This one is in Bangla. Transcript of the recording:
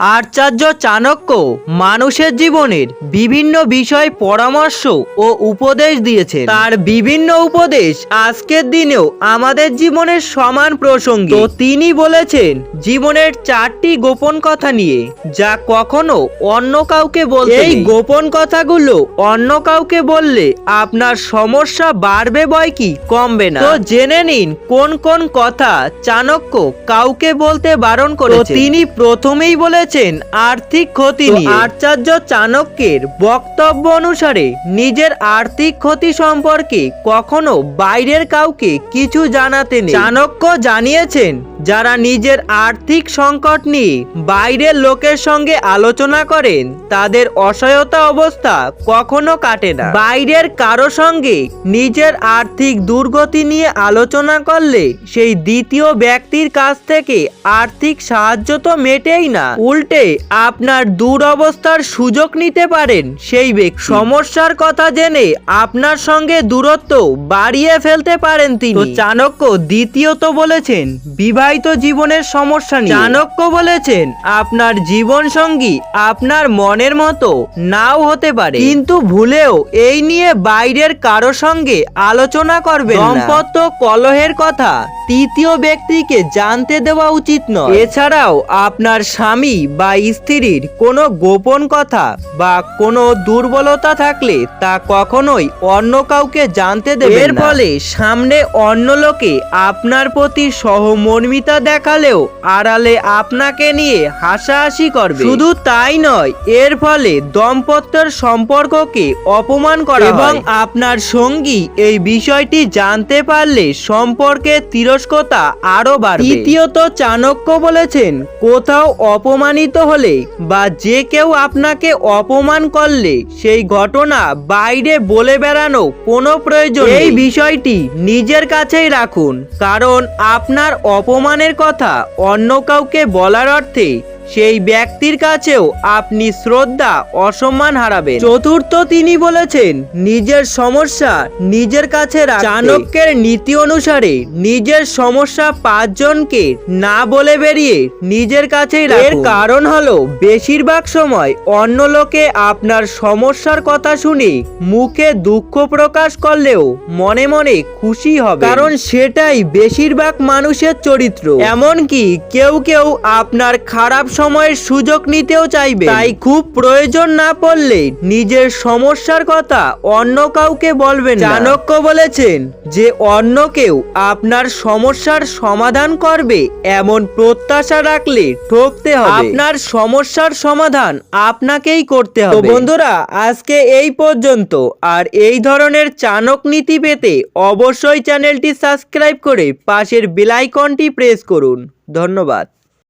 আচার্য চাণক্য মানুষের জীবনের বিভিন্ন বিষয় পরামর্শ ও উপদেশ দিয়েছেন। তার বিভিন্ন উপদেশ আজকের দিনেও আমাদের জীবনের সমান প্রসঙ্গে। তো তিনি বলেছেন জীবনের চারটি গোপন কথা নিয়ে যা কখনো অন্য কাউকে বলতে এই গোপন কথাগুলো অন্য কাউকে বললে আপনার সমস্যা বাড়বে বয় কি কমবে না। তো জেনে নিন কোন কোন কথা চাণক্য কাউকে বলতে বারণ করেছে তিনি প্রথমেই বলেছেন আর্থিক ক্ষতি নিয়ে। আচার্য চাণক্যের বক্তব্য অনুসারে নিজের আর্থিক ক্ষতি সম্পর্কে কখনো বাইরের কাউকে কিছু জানাতে নেই। চাণক্য জানিয়েছেন যারা নিজের আর্থিক সংকট নিয়ে বাইরের লোকের সঙ্গে আলোচনা করেন, তাদের অসহায়তা অবস্থা কখনো কাটে না। বাইরের কারও সঙ্গে নিজের আর্থিক দুর্গতি নিয়ে আলোচনা করলে সেই দ্বিতীয় ব্যক্তির কাছ থেকে আর্থিক সাহায্য তো মেটেই না। উল্টে আপনার দুরবস্থার সুযোগ নিতে পারেন সেই ব্যক্তি। সমস্যার কথা জেনে আপনার সঙ্গে দূরত্ব বাড়িয়ে ফেলতে পারেন তিনি। চাণক্য দ্বিতীয়ত বলেছেন বিবাহিত জীবনের সমস্যা নিয়ে। চাণক্য বলেছেন আপনার জীবন সঙ্গী আপনার মনের মতো নাও হতে পারে। কিন্তু ভুলেও এই নিয়ে বাইরের কারও সঙ্গে আলোচনা করবে দম্পত্য কলহের কথা তৃতীয় ব্যক্তিকে জানতে দেওয়া উচিত নয়। এছাড়াও আপনার স্বামী বা স্ত্রীর কোনো গোপন কথা বা কোনো দুর্বলতা থাকলে তা কখনোই অন্য কাউকে জানতে দেবে এর ফলে সামনে অন্য লোকে আপনার প্রতি সহমর্মিতা দেখালেও আড়ালে আপনাকে নিয়ে হাসাহাসি করবে। শুধু তাই নয় এর ফলে দম্পত্যের সম্পর্ককে অপমান করা এবং আপনার সঙ্গী এই বিষয়টি জানতে পারলে সম্পর্কে তিরস্কতা আরও বাড়বে। তৃতীয়ত চাণক্য বলেছেন কোথাও অপমানিত হলে বা যে কেউ আপনাকে অপমান করলে সেই ঘটনা বাইরে বলে বেড়ানো কোনো প্রয়োজন এই বিষয়টি নিজের কাছেই রাখুন কারণ আপনার অপমানের কথা অন্য কাউকে বলার অর্থে সেই ব্যক্তির কাছেও আপনি শ্রদ্ধা, অসম্মান হারাবেন। চতুর্থ তিনি বলেছেন, নিজের সমস্যা নিজের কাছে চাণক্যের নীতি অনুসারে নিজের সমস্যা পাঁচজনকে না বলে বেরিয়ে নিজের রাখুন। এর কারণ হলো, বেশিরভাগ সময় অন্য লোকে আপনার সমস্যার কথা শুনে মুখে দুঃখ প্রকাশ করলেও মনে মনে খুশি হবে কারণ সেটাই বেশিরভাগ মানুষের চরিত্র। এমনকি কেউ কেউ আপনার খারাপ সময়ের সুযোগ নিতেও চাইবে। তাই খুব প্রয়োজন না পড়লে নিজের সমস্যার কথা অন্য কাউকে বলবেন। চাণক্য বলেছেন যে, অন্য কেউ আপনার সমস্যার সমাধান করবে এমন প্রত্যাশা রাখলে ঠকতে হবে। আপনার সমস্যার সমাধান আপনাকেই করতে হবে। বন্ধুরা, আজকে এই পর্যন্ত। আর এই ধরনের চাণক নীতি পেতে অবশ্যই চ্যানেলটি সাবস্ক্রাইব করে পাশের বেলাইকনটি প্রেস করুন। ধন্যবাদ।